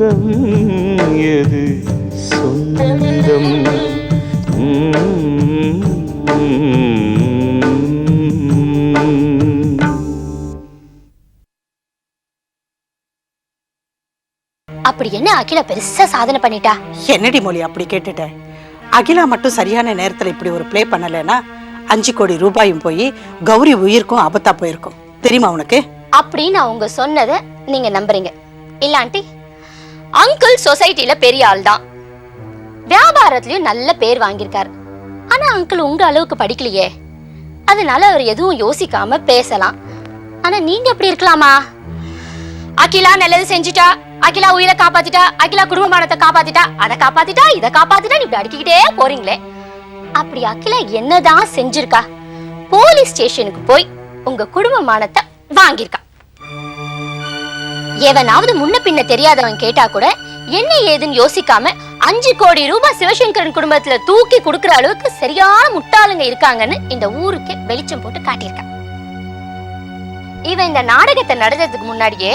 பந்தம் எது? சொந்தம். உம். அப்படி என்ன அகிலா பெருசா சாதனை பண்ணிட்டா? என்னடி மொழி அப்படி கேட்டுட்ட? அகிலா மட்டும் சரியான நேரத்துல இப்படி ஒரு ப்ளே பண்ணலைன்னா அஞ்சு கோடி ரூபாயும் போய் கௌரி உயிருக்கும் ஆபத்தா போயிருக்கும். தெரியுமா உனக்கு? அப்படின்னு அவங்க சொன்னதை நீங்க நம்புறீங்க. இல்ல ஆண்டி. அங்கிள் சொசைட்டில பெரிய ஆள் தான். வியாபாரத்திலயும் நல்ல பேர் வாங்கியிருக்காரு. ஆனா அங்கிள் உங்க அளவுக்கு படிக்கலையே. அதனால அவர் எதுவும் யோசிக்காம பேசலாம். ஆனா நீங்க அப்படி இருக்கலாமா? அகிலா நல்லது செஞ்சுட்டா அகிலா உயிரை காப்பாத்திட்டா அகிலா குடும்பமானத்தை காப்பாத்திட்டா அதை காப்பாத்திட்டா இதை காப்பாத்திட்டா இப்படி அடிக்கிட்டே போறீங்களே. அப்படி அகிலா என்னதான் செஞ்சிருக்கா? போலீஸ் ஸ்டேஷனுக்கு போய் உங்க குடும்பமானத்தை வாங்கியிருக்கா. எவனாவது முன்ன பின்ன தெரியாதவன் கேட்டா கூட என்ன ஏதுன்னு யோசிக்காம அஞ்சு கோடி ரூபாய் சிவசங்கரன் குடும்பத்துல தூக்கி கொடுக்கற அளவுக்கு சரியான முட்டாளுங்க இருக்காங்கன்னு இந்த ஊருக்கு வெளிச்சம் போட்டு காட்டியிருக்கான். இவன் இந்த நாடகத்தை நடந்ததுக்கு முன்னாடியே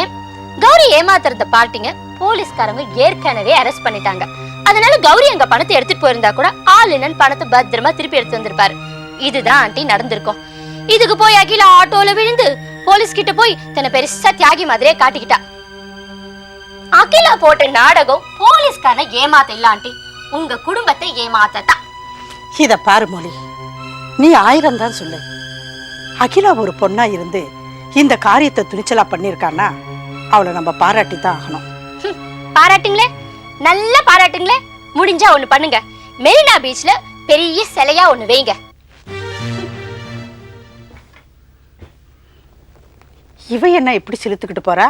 கௌரி ஏமாத்துறத பார்ட்டிங்க போலீஸ்காரங்க ஏற்கனவே அரெஸ்ட் பண்ணிட்டாங்க. அதனால கௌரி அங்க பணத்தை எடுத்துட்டு போயிருந்தா கூட ஆளுநன் பணத்தை பத்திரமா திருப்பி எடுத்து வந்திருப்பாரு. இதுதான் ஆண்டி நடந்திருக்கும். இதுக்கு போய் அகில ஆட்டோல விழுந்து போலீஸ் கிட்ட போய் தன்னை பெருசா தியாகி மாதிரியே காட்டிக்கிட்டா. அகிலா போட்ட நாடகம் போலீஸ்காரனை ஏமாத்த இல்ல ஆண்டி. உங்க குடும்பத்தை ஏமாத்தத்தான். இத பாரு மொழி. நீ ஆயிரம் தான் சொல்லு. அகிலா ஒரு பொண்ணா இருந்து இந்த காரியத்தை துணிச்சலா பண்ணிருக்கான்னா அவளை நம்ம பாராட்டி தான் ஆகணும். பாராட்டுங்களே. நல்லா பாராட்டுங்களே. முடிஞ்சா ஒண்ணு பண்ணுங்க. மெரினா பீச்ல பெரிய சிலையா ஒண்ணு வைங்க. இவ என்ன இப்படி செலுத்துக்கிட்டு போறா?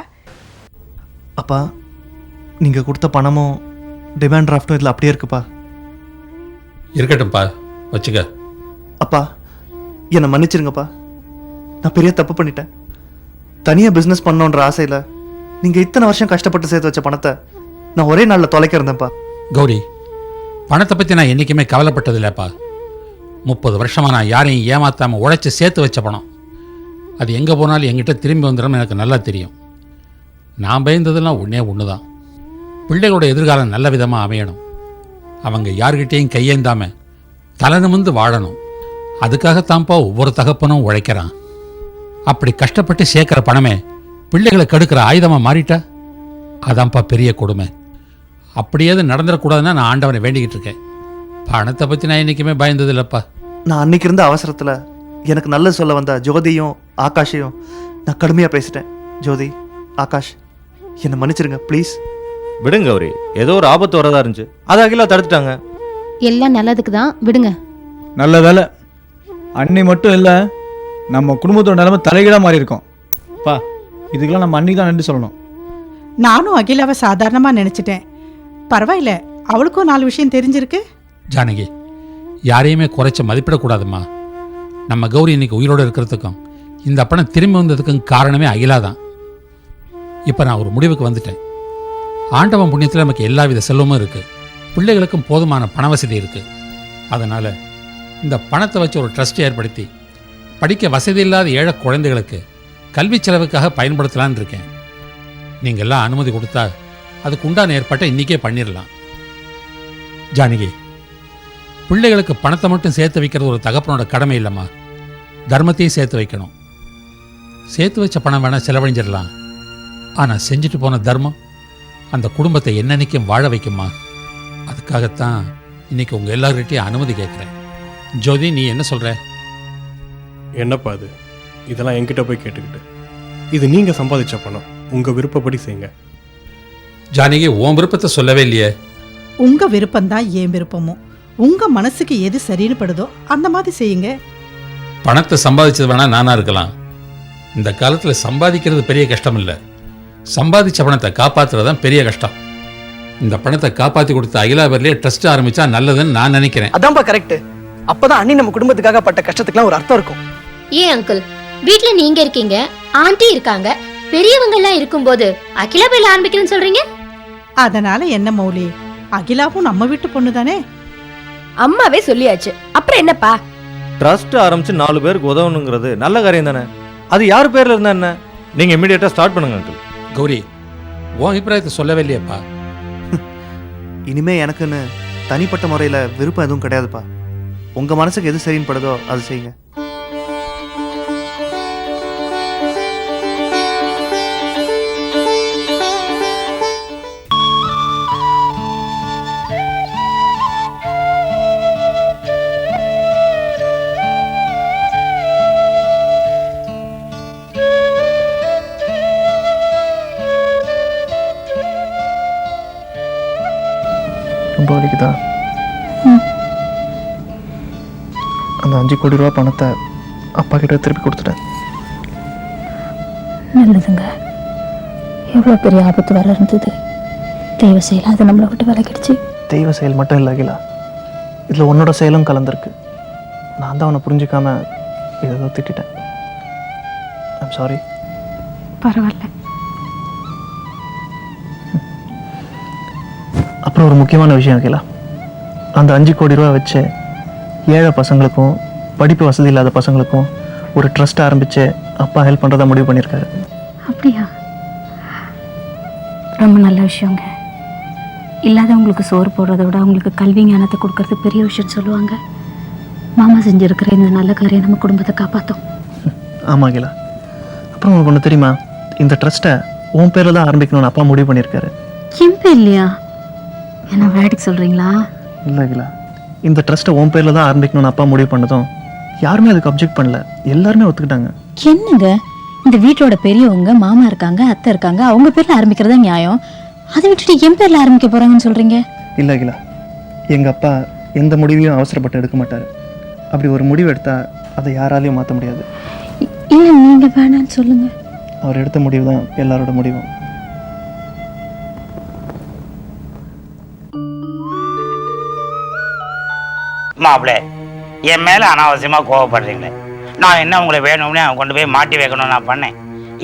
அப்பா நீங்கள் கொடுத்த பணமும் டிமாண்ட் டிராஃப்ட்டும் இதில் அப்படியே இருக்குப்பா. இருக்கட்டும்ப்பா வச்சுக்க. அப்பா என்னை மன்னிச்சிருங்கப்பா. நான் பெரிய தப்பு பண்ணிட்டேன். தனியாக பிஸ்னஸ் பண்ணோன்ற ஆசையில் நீங்கள் இத்தனை வருஷம் கஷ்டப்பட்டு சேர்த்து வச்ச பணத்தை நான் ஒரே நாளில் தொலைக்க இருந்தேன்ப்பா. கௌரி பணத்தை பற்றி நான் என்றைக்குமே கவலைப்பட்டது இல்லைப்பா முப்பது வருஷமாக நான் யாரையும் ஏமாத்தாமல் உழைச்சி சேர்த்து வச்ச பணம். அது எங்கே போனாலும் எங்கிட்ட திரும்பி வந்துடும் எனக்கு நல்லா தெரியும். நான் பயந்ததெல்லாம் ஒன்றே ஒன்று தான் பிள்ளைகளோட எதிர்காலம் நல்ல விதமாக அமையணும். அவங்க யார்கிட்டேயும் கையேந்தாமல் தலை நிமிர்ந்து வாழணும். அதுக்காகத்தான்ப்பா ஒவ்வொரு தகப்பனும் உழைக்கிறான். அப்படி கஷ்டப்பட்டு சேர்க்குற பணமே பிள்ளைகளை கெடுக்கிற ஆயுதமாக மாறிட்டா? அதான்ப்பா பெரிய கொடுமை. அப்படியே அது நடந்துடக்கூடாதுன்னா நான் ஆண்டவனை வேண்டிக்கிட்டு இருக்கேன். பணத்தை பற்றி நான் என்றைக்குமே பயந்தது இல்லைப்பா நான் அன்னைக்கு இருந்த அவசரத்தில் எனக்கு நல்லது சொல்ல வந்த ஜோதியும் ஆகாஷையும் நான் கடுமையாக பேசிட்டேன். ஜோதி ஆகாஷ் என்னை மன்னிச்சிருங்க ப்ளீஸ் விடுங்க கௌரி ஏதோ ஒரு ஆபத்து வரதா இருந்துச்சு. அதை அகிலா தடுத்துட்டாங்க. எல்லாம் நல்லதுக்கு தான் விடுங்க. நல்ல வேலை அன்னை மட்டும் இல்லை நம்ம குடும்பத்தோட நிலைமை தலைகீழாக மாறி இருக்கோம் பா இதுக்கெல்லாம் நம்ம அன்னைக்கு தான் நன்றி சொல்லணும். நானும் அகிலாவை சாதாரணமா நினைச்சிட்டேன். பரவாயில்ல அவளுக்கும் நாலு விஷயம் தெரிஞ்சிருக்கு. ஜானகி யாரையுமே குறைச்ச மதிப்பிடக்கூடாதும்மா. நம்ம கௌரி இன்னைக்கு உயிரோடு இருக்கிறதுக்கும் இந்த பணம் திரும்பி வந்ததுக்கும் காரணமே அகிலா தான். இப்போ நான் ஒரு முடிவுக்கு வந்துட்டேன். ஆண்டவன் புண்ணியத்தில் நமக்கு எல்லா வித செல்வமும் இருக்குது பிள்ளைகளுக்கும் போதுமான பண வசதி இருக்குது அதனால் இந்த பணத்தை வச்சு ஒரு ட்ரஸ்ட் ஏற்படுத்தி படிக்க வசதி இல்லாத ஏழை குழந்தைகளுக்கு கல்வி செலவுக்காக பயன்படுத்தலான் இருக்கேன். நீங்கள் எல்லாம் அனுமதி கொடுத்தா அதுக்கு உண்டான ஏற்பாட்டை இன்றைக்கே பண்ணிடலாம் ஜானகி பிள்ளைகளுக்கு பணத்தை மட்டும் சேர்த்து வைக்கிறது ஒரு தகப்பனோட கடமை இல்லைம்மா. தர்மத்தையும் சேர்த்து வைக்கணும். சேர்த்து வச்ச பணம் வேணால் செலவழிஞ்சிடலாம். ஆனால் செஞ்சுட்டு போன தர்மம் அந்த குடும்பத்தை என்னன்னைக்கும் வாழ வைக்குமா அதுக்காகத்தான் இன்னைக்கு உங்கள் எல்லார்கிட்டையும் அனுமதி கேட்குறேன். ஜோதி நீ என்ன சொல்கிற என்னப்பா அது? இதெல்லாம் என்கிட்ட போய் கேட்டுக்கிட்டு. இது நீங்க சம்பாதிச்ச பணம். உங்க விருப்பப்படி செய்யுங்க ஜானகி உன் விருப்பத்தை சொல்லவே இல்லையே. உங்க விருப்பம்தான் என் விருப்பமும். உங்க மனசுக்கு எது சரின்னு படுதோ அந்த மாதிரி செய்யுங்க. பணத்தை சம்பாதிச்சது வேணா நானா இருக்கலாம். இந்த காலத்தில் சம்பாதிக்கிறது பெரிய கஷ்டம் இல்லை. சம்பாதிச்ச பணத்தை காப்பாத்துறது தான் பெரிய கஷ்டம். இந்த பணத்தை காப்பாற்றி கொடுத்த அகிலா பேர்லேயே ட்ரஸ்ட் ஆரம்பிச்சா நல்லதுன்னு நான் நினைக்கிறேன். அதான்ப்பா கரெக்ட் அப்பதான் அண்ணி நம்ம குடும்பத்துக்காக பட்ட கஷ்டத்துக்குலாம் ஒரு அர்த்தம் இருக்கும். ஏன் அங்கிள் வீட்ல நீங்க இருக்கீங்க ஆண்டி இருக்காங்க பெரியவங்க எல்லாம் இருக்கும்போது அகிலா பேர்ல ஆரம்பிக்கிறேன்னு சொல்றீங்க? அதனால என்ன மௌலி? அகிலாவும் நம்ம வீட்டு பொண்ணு தானே அம்மாவே சொல்லியாச்சு. அப்புறம் என்னப்பா? ட்ரஸ்ட் ஆரம்பிச்சு நாலு பேருக்கு உதவணுங்கிறது நல்ல காரியம் தானே? அது யார் பேர்ல இருந்தா என்ன? நீங்க இமீடியட்டா ஸ்டார்ட் பண்ணுங்க அங்கிள் கௌரி உன் அபிப்பிராயத்தை சொல்லவே இல்லையப்பா. இனிமே எனக்குன்னு தனிப்பட்ட முறையில் விருப்பம் எதுவும் கிடையாதுப்பா. உங்கள் மனசுக்கு எது சரின்னு படுதோ அது செய்யுங்க. அஞ்சு கோடி ரூபா பணத்தை அப்பா கிட்ட திருப்பி கொடுத்துட்டேன். நல்லதுங்க. எவ்வளோ பெரிய ஆபத்து வர இருந்தது. தெய்வ செயல் அது நம்மளை விட்டு விலகிடுச்சு. தெய்வ செயல் மட்டும் இல்லை அகிலா. இதில் உன்னோட செயலும் கலந்துருக்கு. நான் தான் அவனை புரிஞ்சுக்காம ஏதோ திட்டிட்டேன். ஐம் சாரி பரவாயில்ல. அப்புறம் ஒரு முக்கியமான விஷயம் அகிலா. அந்த அஞ்சு கோடி ரூபா வச்சு ஏழை பசங்களுக்கும் படிப்பு வசதி இல்லாத பசங்களுக்கும் ஒரு ட்ரஸ்ட் ஆரம்பித்து அப்பா ஹெல்ப் பண்ணுறதா முடிவு பண்ணியிருக்காரு. அப்படியா? ரொம்ப நல்ல விஷயங்க. இல்லாதவங்களுக்கு சோறு போடுறத விட அவங்களுக்கு கல்வி ஞானத்தை கொடுக்கறது பெரிய விஷயம் சொல்லுவாங்க. மாமா செஞ்சிருக்கிற இந்த நல்ல காரியம் நம்ம குடும்பத்தை காப்பாற்றும் ஆமாம் அகிலா. அப்புறம் உனக்கு ஒன்று தெரியுமா? இந்த ட்ரஸ்ட்டை உன் பேரில் தான் ஆரம்பிக்கணும்னு அப்பா முடிவு பண்ணியிருக்காரு. கிம்பே இல்லையா என்ன விளையாட்டுக்கு சொல்கிறீங்களா இல்லை அகிலா. இந்த ட்ரஸ்ட்டை உன் பேரில் தான் ஆரம்பிக்கணும்னு அப்பா முடிவு பண்ணதும் யாருமே அதுக்கு அப்ஜெக்ட் பண்ணல. எல்லாருமே ஒத்துக்கிட்டாங்க. என்னங்க? இந்த வீட்டோட பெரியவங்க மாமா இருக்காங்க அத்தை இருக்காங்க அவங்க பேர்ல ஆரம்பிக்கிறதா நியாயம்? அதை விட்டுட்டு என் பேர்ல ஆரம்பிக்க போறாங்கன்னு சொல்றீங்க? இல்லை அகிலா எங்கள் அப்பா எந்த முடிவையும் அவசரப்பட்டு எடுக்க மாட்டார். அப்படி ஒரு முடிவு எடுத்தால் அதை யாராலையும் மாற்ற முடியாது. இல்ல நீங்க வேணான்னு சொல்லுங்க. அவர் எடுத்த முடிவு தான் எல்லாரோட முடிவும் மாப்பிள்ள என் மேலே அனாவசியமாக கோவப்படுறீங்களே. நான் என்ன உங்களை வேணும்னே கொண்டு போய் மாட்டி வைக்கணும்னு நான் பண்ணேன்.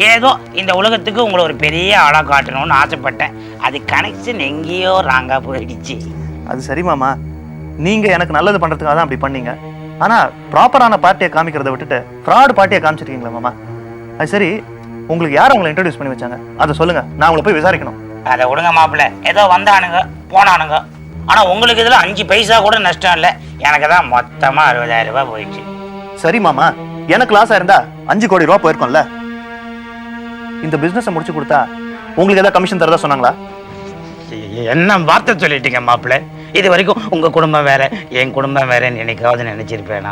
ஏதோ இந்த உலகத்துக்கு உங்களை ஒரு பெரிய ஆளாக காட்டணும்னு ஆசைப்பட்டேன். அது கனெக்ஷன் எங்கேயோ ராங்காக போயிடுச்சு. அது சரி மாமா. நீங்கள் எனக்கு நல்லது பண்ணுறதுக்காக தான் அப்படி பண்ணீங்க. ஆனால் ப்ராப்பரான பார்ட்டியை காமிக்கிறத விட்டுட்டு ஃப்ராட் பார்ட்டியை காமிச்சிருக்கீங்களா மாமா. அது சரி உங்களுக்கு யார் உங்களை இன்ட்ரடியூஸ் பண்ணி வச்சாங்க? அதை சொல்லுங்கள் நான் உங்களை போய் விசாரிக்கணும். அதை விடுங்க மாப்பிள்ள. ஏதோ வந்தானுங்க போனானுங்க. ஆனால் உங்களுக்கு இதில் அஞ்சு பைசா கூட நஷ்டம் இல்லை. எனக்கு தான் மொத்தமாக அறுபதாயிரம் ரூபாய் போயிடுச்சு. சரி மாமா. எனக்கு லாஸாக இருந்தா அஞ்சு கோடி ரூபா போயிருக்கோம்ல. இந்த பிஸ்னஸை முடிச்சு கொடுத்தா உங்களுக்கு ஏதாவது கமிஷன் தரதா சொன்னாங்களா? என்ன வார்த்தை சொல்லிட்டீங்க மாப்பிள்ள? இது வரைக்கும் உங்க குடும்பம் வேற என் குடும்பம் வேறன்னு என்னைக்காவது நினைச்சிருப்பேனா?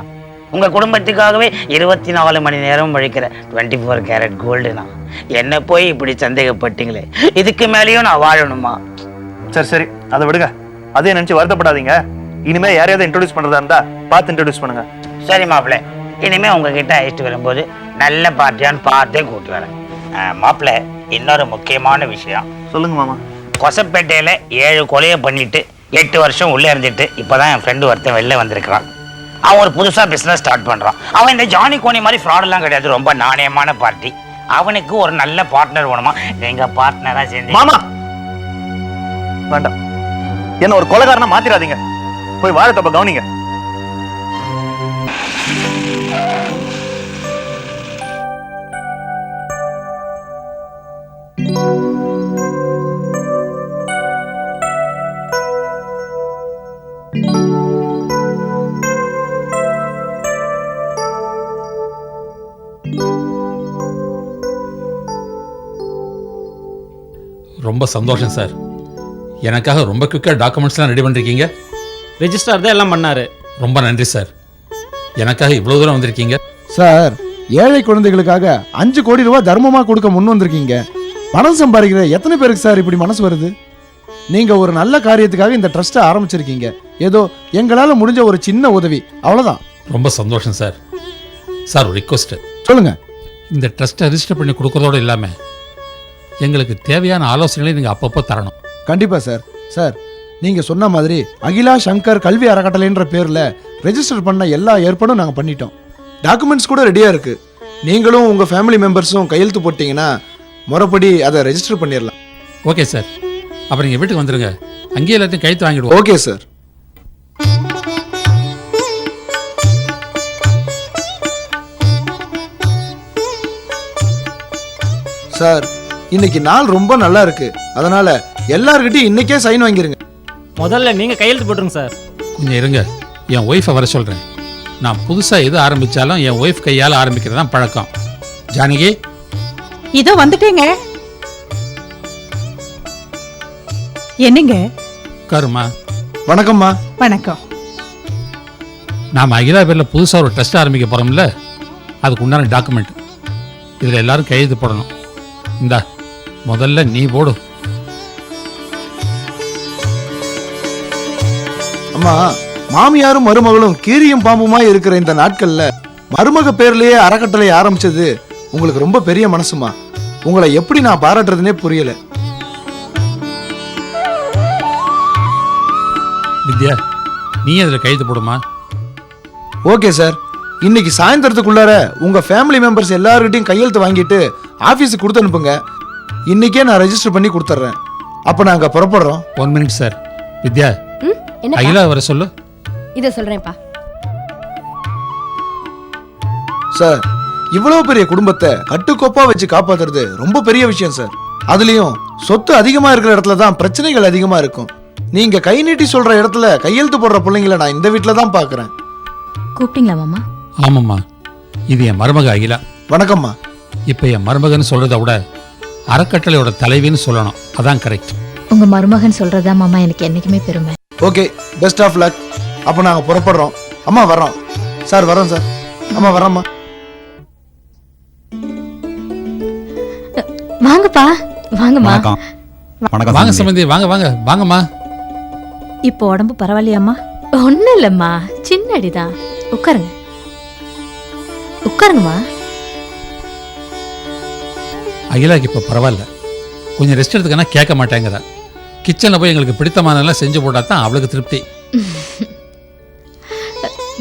உங்க குடும்பத்துக்காகவே இருபத்தி நாலு மணி நேரம் வழிக்கிற டுவெண்ட்டி ஃபோர் கேரட் கோல்டுனா என்ன போய் இப்படி சந்தேகப்பட்டீங்களே? இதுக்கு மேலேயும் நான் வாழணுமா? சரி சரி. அதை விடுங்க. அதே நினைச்சு வருத்தப்படாதீங்க. இனிமே யாரையாவது இன்ட்ரோடியூஸ் பண்றதா இருந்தா பார்த்து இன்ட்ரோடியூஸ் பண்ணுங்க. சரி மாப்பிள்ள. இனிமே உங்ககிட்ட அழைச்சிட்டு வரும்போது நல்ல பார்ட்டியான்னு பார்த்தே கூட்டு வரேன். மாப்பிள்ள இன்னொரு முக்கியமான விஷயம். சொல்லுங்க மாமா. கொசப்பேட்டையில் ஏழு கொலையை பண்ணிட்டு எட்டு வருஷம் உள்ளே இருந்துட்டு இப்போதான் என் ஃப்ரெண்டு ஒருத்தன் வெளில வந்திருக்கிறான். அவன் ஒரு புதுசாக பிஸ்னஸ் ஸ்டார்ட் பண்ணுறான் அவன் இந்த ஜானி கோனி மாதிரி ஃப்ராடெல்லாம் கிடையாது. ரொம்ப நாணயமான பார்ட்டி அவனுக்கு ஒரு நல்ல பார்ட்னர் வேணுமா? நீங்கள் பார்ட்னராக சேர்ந்து மாமா! வேண்டாம். என்ன ஒரு கொலைகாரனா மாத்திராதீங்க. போய் வாழைத்தப்ப கவனிங்க. ரொம்ப சந்தோஷம் சார். எனக்காக ரொம்ப குயிக்காக டாக்குமெண்ட்ஸ்லாம் ரெடி பண்ணிருக்கீங்க? ரெஜிஸ்டார் தான் எல்லாம் பண்ணாரு. ரொம்ப நன்றி சார் எனக்காக இவ்வளோ தூரம் வந்திருக்கீங்க? சார் ஏழை குழந்தைகளுக்காக அஞ்சு கோடி ரூபாய் தர்மமா கொடுக்க முன் வந்திருக்கீங்க. பணம் சம்பாதிக்கிற எத்தனை பேருக்கு சார் இப்படி மனசு வருது? நீங்க ஒரு நல்ல காரியத்துக்காக இந்த ட்ரஸ்ட்டை ஆரம்பிச்சிருக்கீங்க. ஏதோ எங்களால முடிஞ்ச ஒரு சின்ன உதவி. அவ்வளவுதான். ரொம்ப சந்தோஷம் சார் சார் ஒரு ரிக்வஸ்ட்டு சொல்லுங்க. இந்த ட்ரஸ்ட்டை ரெஜிஸ்டர் பண்ணி கொடுக்கறதோடு இல்லாமல் எங்களுக்கு தேவையான ஆலோசனைகளை நீங்கள் அப்பப்போ தரணும். கண்டிப்பா சார். சார் நீங்க சொன்ன மாதிரி அகிலா சங்கர் கல்வி அறக்கட்டளைன்ற பேர்ல ரெஜிஸ்டர் பண்ண எல்லா ஏற்பாடும் நாங்க பண்ணிட்டோம். டாக்குமெண்ட்ஸ் கூட ரெடியா இருக்கு. நீங்களும் உங்க ஃபேமிலி மெம்பர்ஸும் கையெழுத்து போட்டீங்கன்னா முறைப்படி அதை ரெஜிஸ்டர் பண்ணிடலாம் ஓகே சார். அப்புறம் நீங்கள் வீட்டுக்கு வந்துடுங்க அங்கேயே எல்லாத்தையும் கைத்து வாங்கிடுவோம். Okay sir. சார் இன்னைக்கு நாள் ரொம்ப நல்லா இருக்கு. அதனால எல்லார்கிட்டயும் இன்னைக்கே சைன் வாங்கிருங்க. முதல்ல நீங்க கையெழுத்து போட்டுருங்க சார். கொஞ்சம் இருங்க. என் ஒய்ஃபை வர சொல்கிறேன் நான் புதுசாக எது ஆரம்பித்தாலும் என் ஒய்ஃப் கையால் ஆரம்பிக்கிறது தான் பழக்கம். ஜானகி? இதோ வந்துட்டேங்க. என்னங்க? உட்காருமா வணக்கம்மா. வணக்கம். நாம் அகிலா பேரில் புதுசாக ஒரு ட்ரஸ்ட் ஆரம்பிக்க போகிறோம்ல அதுக்கு உண்டான டாக்குமெண்ட் இதில் எல்லாரும் கையெழுத்து போடணும். இந்தா முதல்ல நீ போடு. அம்மா மாமியாரும் மருமகளும் கீரியும் பாம்புமா இருக்கிற இந்த நாட்கள்ல மருமக பேர்லயே அறக்கட்டளை ஆரம்பிச்சது உங்களுக்கு ரொம்ப பெரிய மனசுமா? உங்களை எப்படி நான் பாராட்டுறதுனே புரியல. வித்யா நீ அதில் கையெழுத்து போடுமா? Okay sir. இன்னைக்கு சாயந்தரத்துக்குள்ளார உங்க ஃபேமிலி மெம்பர்ஸ் எல்லார்கிட்டையும் கையெழுத்து வாங்கிட்டு ஆபீஸுக்கு கொடுத்து அனுப்புங்க. இன்னைக்கே நான் ரெஜிஸ்டர் பண்ணி கொடுத்துட்றேன் அப்போ நாங்க புறப்படுறோம். ஒன் மினிட் சார் வித்யா என்ன அகிலா வர சொல்லு. இதை சொல்றேன்ப்பா. சார் இவ்வளவு பெரிய குடும்பத்தை கட்டுக்கோப்பா வச்சு காப்பாத்துறது ரொம்ப பெரிய விஷயம் சார். அதுலயும் சொத்து அதிகமா இருக்கிற இடத்துல தான் பிரச்சனைகள் அதிகமா இருக்கும். நீங்க கை நீட்டி சொல்ற இடத்துல கையெழுத்து போடுற பிள்ளைங்கள நான் இந்த வீட்டில தான் பாக்குறேன். கூப்பிட்டீங்களா மாமா? ஆமாம்மா. இது என் மருமக அகிலா. வணக்கம்மா. இப்போ என் மருமகன்னு சொல்கிறத விட அறக்கட்டளையோட தலைவின்னு சொல்லணும். அதான் கரெக்ட் உங்க மருமகன் சொல்றதா மாமா எனக்கு என்னைக்குமே பெருமை. ஓகே பெஸ்ட் ஆஃப் லக் அப்போ நாங்க புறப்படுறோம். அம்மா வரோம் சார் வரோம் சார். அம்மா வரோம்மா வாங்கப்பா. வாங்கம்மா. வணக்கம். வாங்க சம்பந்தி வாங்க வாங்க. வாங்கம்மா. இப்போ உடம்பு பரவாயில்லையாம்மா? ஒன்றும் இல்லைம்மா. சின்ன அடிதான். உட்காருங்க. உட்காருங்கம்மா. அகிலாக்கு இப்போ பரவாயில்ல. கொஞ்சம் ரெஸ்ட் எடுத்துக்கன்னா கேட்க மாட்டேங்கிறா. கிச்சனில் போய் எங்களுக்கு பிடித்தமானதெல்லாம் செஞ்சு போட்டா தான் அவளுக்கு திருப்தி.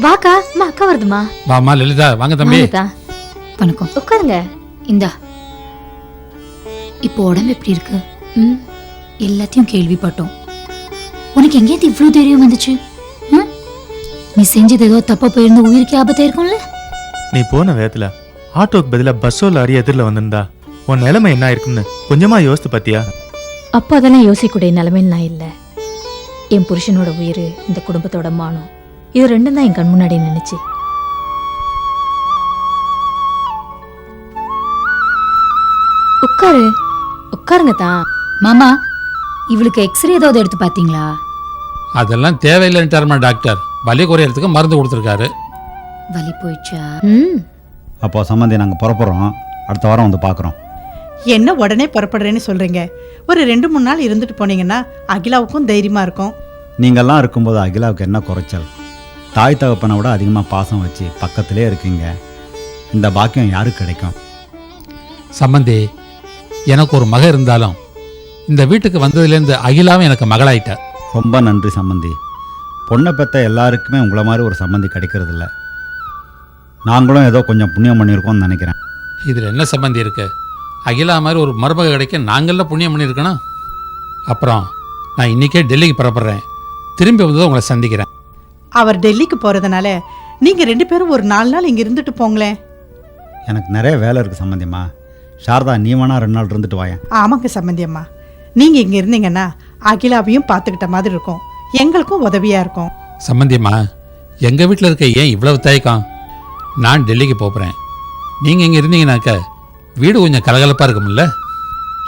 வாக்கா அம்மா அக்கா வருதுமா? வாமா லலிதா வாங்க தம்பி. வணக்கம். உட்காருங்க. இந்தா. இப்போ உடம்பு எப்படி இருக்கு? ம். எல்லாத்தையும் கேள்விப்பட்டோம். உனக்கு எங்கேயாவது இவ்வளோ தைரியம் வந்துச்சு? ம்? நீ செஞ்சது ஏதோ தப்பா போயிருந்து உயிருக்கு ஆபத்தா இருக்கும்ல? நீ போன வேகத்துல ஆட்டோக்கு பதிலாக பஸ்ஸோ லாரி எதிரில் வந்திருந்தா உன் நிலைமை என்ன இருக்குன்னு கொஞ்சமா யோசித்து பாத்தியா அப்போ அதெல்லாம் யோசிக்கக்கூடிய நிலைமையில் நான் இல்லை. என் புருஷனோட உயிர் இந்த குடும்பத்தோட மானம் இது ரெண்டும் தான் என் கண் முன்னாடி நினைச்சு உட்காரு. உட்காருங்க தான் மாமா இவளுக்கு எக்ஸ்ரே ஏதாவது எடுத்து பார்த்தீங்களா? அதெல்லாம் தேவையில்லைன்ட்டாருமா டாக்டர். வலி குறையறதுக்கு மருந்து கொடுத்துருக்காரு. வலி போயிடுச்சா? ம். அப்போ சம்மந்தி நாங்கள் புறப்படுறோம். அடுத்த வாரம் வந்து பார்க்குறோம். என்ன உடனே புறப்படுறேன்னு சொல்றீங்க? ஒரு ரெண்டு மூணு நாள் இருந்துட்டு போனீங்கன்னா அகிலாவுக்கும் தைரியமா இருக்கும். நீங்கள்லாம் இருக்கும்போது அகிலாவுக்கு என்ன குறைச்சல்? தாய் தகப்பனை விட அதிகமாக பாசம் வச்சு பக்கத்திலே இருக்கீங்க. இந்த பாக்கியம் யாருக்கு கிடைக்கும்? சம்பந்தி எனக்கு ஒரு மக இருந்தாலும் இந்த வீட்டுக்கு வந்ததுலேருந்து அகிலாவும் எனக்கு மகளாயிட்டா ரொம்ப நன்றி சம்மந்தி பொண்ணை பெற்ற எல்லாருக்குமே உங்களை மாதிரி ஒரு சம்மந்தி கிடைக்கிறதில்ல. நாங்களும் ஏதோ கொஞ்சம் புண்ணியம் பண்ணியிருக்கோம்னு நினைக்கிறேன். இதில் என்ன சம்பந்தி இருக்கு? அகிலா மாதிரி ஒரு மருமக கிடைக்க நாங்கள்ல புண்ணியம் பண்ணியிருக்கணும். அப்புறம் நான் இன்னைக்கே டெல்லிக்கு புறப்படுறேன். திரும்பி வந்து உங்களை சந்திக்கிறேன். அவர் டெல்லிக்கு போறதுனால நீங்க ரெண்டு பேரும் ஒரு நாலு நாள் இங்க இருந்துட்டு போங்களேன். எனக்கு நிறைய வேலை இருக்குது சம்மந்திம்மா சாரதா நீ வேணா ரெண்டு நாள் இருந்துட்டு வாயேன். ஆமாங்க சம்மந்தி அம்மா நீங்க இங்க இருந்தீங்கன்னா அகிலாவையும் பார்த்துக்கிட்ட மாதிரி இருக்கும். எங்களுக்கும் உதவியா இருக்கும். சம்பந்தியம்மா எங்கள் வீட்டில் இருக்க ஏன் இவ்வளவு தயக்கம்? நான் டெல்லிக்கு போகிறேன் நீங்கள் இங்கே இருந்தீங்கனாக்க வீடு கொஞ்சம் கலகலப்பாக இருக்கும்ல?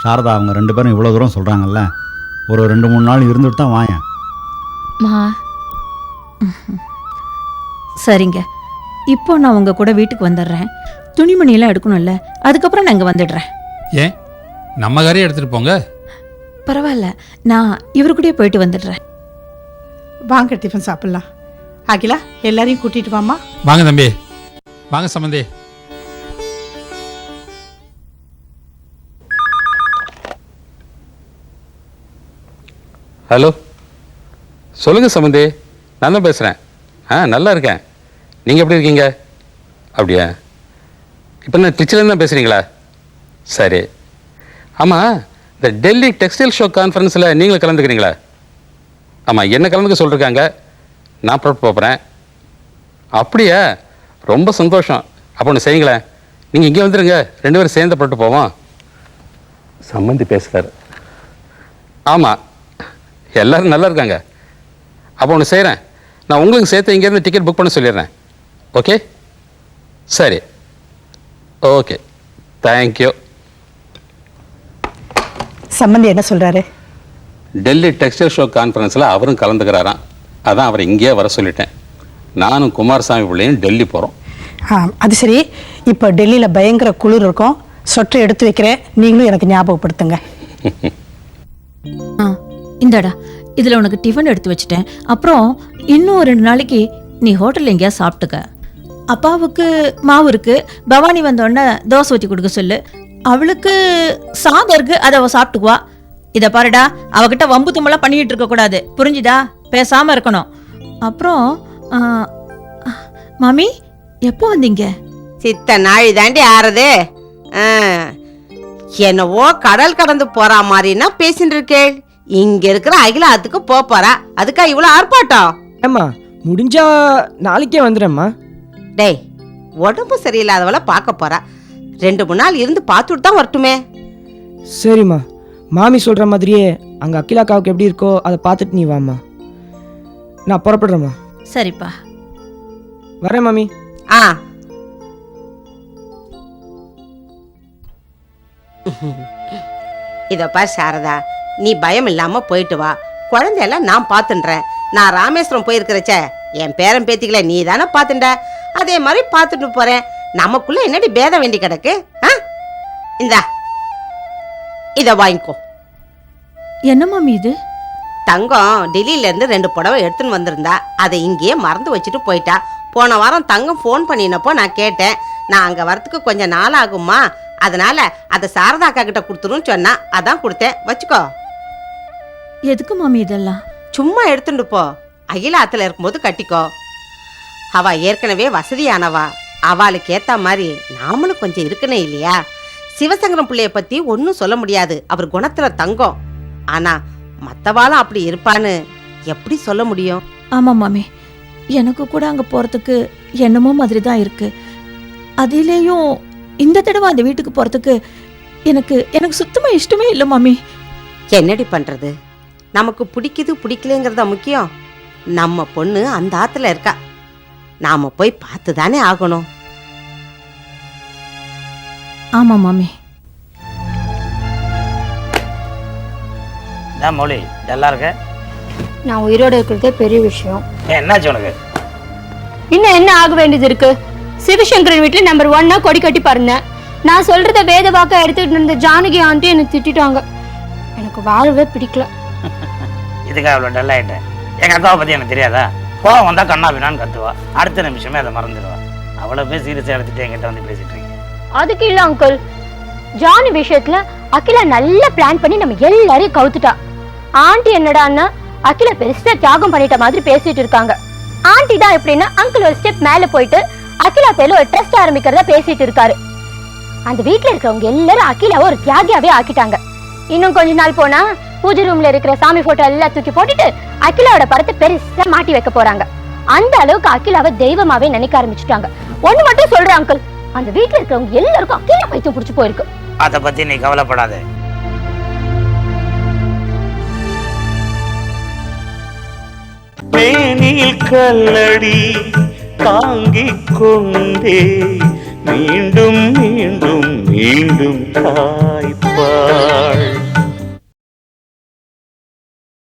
சாரதா அவங்க ரெண்டு பேரும் இவ்வளோ தூரம் சொல்கிறாங்கல்ல ஒரு ரெண்டு மூணு நாள் இருந்துட்டு தான் வாயேன். மா. சரிங்க. இப்போ நான் உங்க கூட வீட்டுக்கு வந்துடுறேன். துணிமணியெல்லாம் எடுக்கணும்ல. அதுக்கப்புறம் நான் இங்கே வந்துடுறேன். ஏன்? நம்ம காரையே எடுத்துகிட்டு போங்க. பரவாயில்ல. நான் இவரு கூடயே போயிட்டு வந்துடுறேன். வாங்க டிஃபன் சாப்பிடலாம். அகிலா எல்லாரையும் கூட்டிட்டு வாமா வாங்க தம்பி. வாங்க சம்பந்தி. ஹலோ. சொல்லுங்க சம்பந்தி நான் தான் பேசுகிறேன் ஆ நல்லா இருக்கேன். நீங்கள் எப்படி இருக்கீங்க? அப்படியா? இப்போ நான் திருச்சிலேருந்து தான் பேசுகிறீங்களா சரி. ஆமாம் இந்த டெல்லி டெக்ஸ்டைல் ஷோ கான்ஃபரன்ஸில் நீங்களும் கலந்துக்கிறீங்களா? ஆமாம் என்ன கலந்துக்க சொல்லிருக்காங்க? நான் புறப்பட்டு போகிறேன் அப்படியா? ரொம்ப சந்தோஷம். அப்போ ஒன்று செய்யுங்களேன். நீங்கள் இங்கே வந்துடுங்க ரெண்டு பேரும் சேர்ந்து புறப்பட்டு போவோம். சம்மந்தி பேசுகிறார் ஆமாம் எல்லாரும் நல்லா இருக்காங்க அப்போ ஒன்று செய்கிறேன் நான் உங்களுக்கு சேர்த்து இங்கேருந்து டிக்கெட் புக் பண்ண சொல்லிடுறேன். ஓகே சரி. ஓகே தேங்க்யூ சம்பந்தி என்ன சொல்றாரு? டெல்லி டெக்ஸ்டைல் ஷோ கான்ஃபரன்ஸில் அவரும் கலந்துக்கிறாராம். அதான் அவரை இங்கேயே வர சொல்லிட்டேன். நானும் குமாரசாமி பிள்ளையும் டெல்லி போகிறோம் ஆ அது சரி. இப்போ டெல்லியில் பயங்கர குளிர் இருக்கும். சொட்டை எடுத்து வைக்கிறேன். நீங்களும் எனக்கு ஞாபகப்படுத்துங்க. இந்தாடா இதில் உனக்கு டிஃபன் எடுத்து வச்சிட்டேன். அப்புறம் இன்னும் ஒரு ரெண்டு நாளைக்கு நீ ஹோட்டலில் எங்கேயா சாப்பிட்டுக்க. அப்பாவுக்கு மாவு இருக்கு. பவானி வந்தோடனே தோசை ஊற்றி கொடுக்க சொல்லு. அவளுக்கு சாதம் இருக்கு அதை அவள் சாப்பிட்டுக்குவா. இதை பாருடா அவகிட்ட வம்பு தும்பெல்லாம் பண்ணிக்கிட்டு இருக்கக்கூடாது புரிஞ்சுதா? பேசாமல் இருக்கணும். அப்புறம் மாமி எப்போ வந்தீங்க? சித்த நாழி தாண்டி ஆறது. என்னவோ கடல் கடந்து போற மாதிரின்னா பேசிட்டு இருக்கேள் இங்க இருக்கிற அகில அதுக்கு போப் போறா அதுக்கா இவ்வளவு ஆர்ப்பாட்டம்? ஏம்மா முடிஞ்சா நாளைக்கே வந்துடுறேம்மா. டேய் உடம்பு சரியில்லாதவள பார்க்க போறா. ரெண்டு மூணு நாள் இருந்து பார்த்துட்டு தான் வரட்டுமே. சரிம்மா மாமி சொல்கிற மாதிரியே அங்கே அகிலாக்காவுக்கு எப்படி இருக்கோ அதை பார்த்துட்டு நீ வாம்மா. நான் புறப்படுறேம்மா. சரிப்பா. வரேன் மாமி. ஆ. இதப்பா சாரதா. நீ பயம் இல்லாம போயிட்டு வா. குழந்தையெல்லாம் நான் பார்த்துன்றேன் நான் ராமேஸ்வரம் போயிருக்கிறச்ச. என் பேரன் பேத்திகளை நீ தானே பார்த்துட்ட அதே மாதிரி பார்த்துட்டு போறேன். நமக்குள்ள என்னடி பேதம் வேண்டி கிடக்கு? இந்தா. இத வாங்கிக்கோ. என்ன மாமி இது தங்கம் டெல்லியில இருந்து ரெண்டு புடவை எடுத்துன்னு வந்திருந்தா அதை இங்கேயே மறந்து வச்சுட்டு போயிட்டா. போன வாரம் தங்கம் ஃபோன் பண்ணினப்போ நான் கேட்டேன். நான் அங்க வரத்துக்கு கொஞ்சம் நாள் ஆகுமா? அதனால அதை சாரதா அக்கா கிட்ட கொடுத்துருன்னு சொன்னா அதான் கொடுத்தேன். வச்சுக்கோ. எதுக்கு மாமி இதெல்லாம்? சும்மா எடுத்துட்டு போ அகில ஆத்துல இருக்கும்போது கட்டிக்கோ. அவ ஏற்கனவே வசதியானவா. அவளுக்கு ஏத்த மாதிரி நாமளும் கொஞ்சம் இருக்கனே இல்லையா? சிவசங்கரம் பிள்ளைய பத்தி ஒன்றும் சொல்ல முடியாது. அவர் குணத்துல தங்கம். ஆனா மத்தவாளும் அப்படி இருப்பான்னு எப்படி சொல்ல முடியும்? ஆமாம் மாமி. எனக்கு கூட அங்கே போகிறதுக்கு என்னமோ மாதிரி தான் இருக்கு. அதிலேயும் இந்த தடவை அந்த வீட்டுக்கு போகிறதுக்கு எனக்கு எனக்கு சுத்தமாக இஷ்டமே இல்லை மாமி. என்னடி பண்றது? நமக்கு பிடிக்குது பிடிக்கலங்கிறதா முக்கியம். நம்ம பொண்ணு அந்த ஆத்துல இருக்கா. நாம போய் பார்த்து தானே ஆகணும். ஆமாம் மாமி. மொழி நல்லா இருக்க? நான் உயிரோட இருக்கிறதே பெரிய விஷயம். என்னாச்சு உனக்கு? இன்னும் என்ன ஆக வேண்டியது இருக்கு? சிவசங்கரன் வீட்டுல நம்பர் ஒன்னா கொடி கட்டி பாருந்தேன் நான் சொல்றத வேத வாக்கா எடுத்துட்டு இருந்த ஜானகி ஆண்டி என்னை திட்டிட்டாங்க. எனக்கு வாழவே பிடிக்கல. இதுக்காக அவ்வளோ டல் ஆகிட்டேன் எங்கள் அக்காவை பற்றி எனக்கு தெரியாதா? கோவம் வந்தால் கண்ணா பின்னான்னு கத்துவா. அடுத்த நிமிஷமே அதை மறந்துடுவா. அவ்வளோ பேர் சீரியஸாக எடுத்துட்டு என்கிட்ட வந்து பேசிட்டு இருக்கீங்க. அதுக்கு இல்லை அங்கிள் ஜானி விஷயத்துல அகிலா நல்ல பிளான் பண்ணி நம்ம எல்லாரையும் கவுத்துட்டா. ஆண்டி என்னடான்னா அகிலா பெருசா தியாகம் பண்ணிட்ட மாதிரி பேசிட்டு இருக்காங்க. ஆண்டி தான் எப்படின்னா அங்கிள் ஒரு ஸ்டெப் மேல போயிட்டு அகிலா பேர்ல ஒரு ட்ரஸ்ட் ஆரம்பிக்கிறதா பேசிட்டு இருக்காரு. அந்த வீட்டுல இருக்கிறவங்க எல்லாரும் அகிலாவை ஒரு தியாகியாவே ஆக்கிட்டாங்க. இன்னும் கொஞ்ச நாள் போனா பூஜை ரூம்ல இருக்கிற சாமி போட்டோ எல்லாம் தூக்கி போட்டுட்டு அகிலாவோட படத்தை பெருசா மாட்டி வைக்க போறாங்க. அந்த அளவுக்கு அகிலாவை தெய்வமாவே நினைக்க ஆரம்பிச்சுட்டாங்க. ஒண்ணு மட்டும் சொல்றேன் அங்கிள் அந்த வீட்ல இருக்கிறவங்க எல்லாருக்கும் அகிலா பைத்தியம் பிடிச்சு போயிருக்கு. அதை பத்தி நீ கவலைப்படாத. மேனில் கல்லடி தாங்கிக் கொண்டே மீண்டும் மீண்டும் மீண்டும் தாய்ப்பாள்.